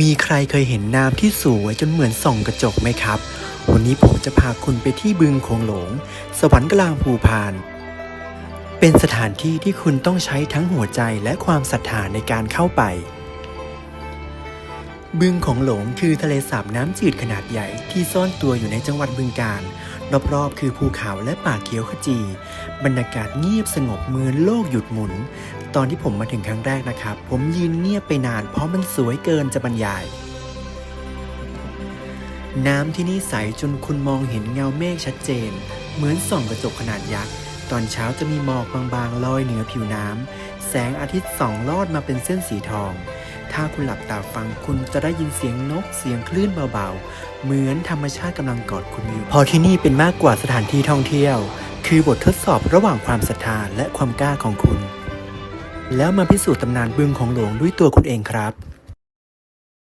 มีใครเคยเห็นน้ำที่สวยจนเหมือนส่องกระจกไหมครับ วันนี้ผมจะพาคุณไปที่บึงโขงหลง สวรรค์กลางภูพาน เป็นสถานที่ที่คุณต้องใช้ทั้งหัวใจและความศรัทธาในการเข้าไป บึงของหลงคือทะเลสาบน้ำจืดขนาดใหญ่ที่ซ่อนตัวอยู่ในจังหวัดบึงกาฬรอบๆ คือภูเขาและป่าเขียวขจี บรรยากาศเงียบสงบเหมือนโลกหยุดหมุน ตอนที่ผมมาถึงครั้งแรกนะครับ ผมยืนเงียบไปนาน เพราะมันสวยเกินจะบรรยาย น้ำที่นี่ใสจนคุณมองเห็นเงาเมฆชัดเจน เหมือนส่องกระจกขนาดยักษ์ ตอนเช้าจะมีหมอกบางๆลอยเหนือผิวน้ำแสงอาทิตย์ส่องลอดมาเป็นเส้นสีทอง ถ้าคุณหลับตาฟังคุณจะได้ยินเสียงนกเสียงคลื่นเบาๆ เหมือนธรรมชาติกำลังกอดคุณอยู่พอที่นี่เป็นมากกว่าสถานที่ท่องเที่ยว คือบททดสอบระหว่างความศรัทธาและความกล้าของคุณ แล้วมาพิสูจน์ตำนานบึงของหลวงด้วยตัวคุณเองครับ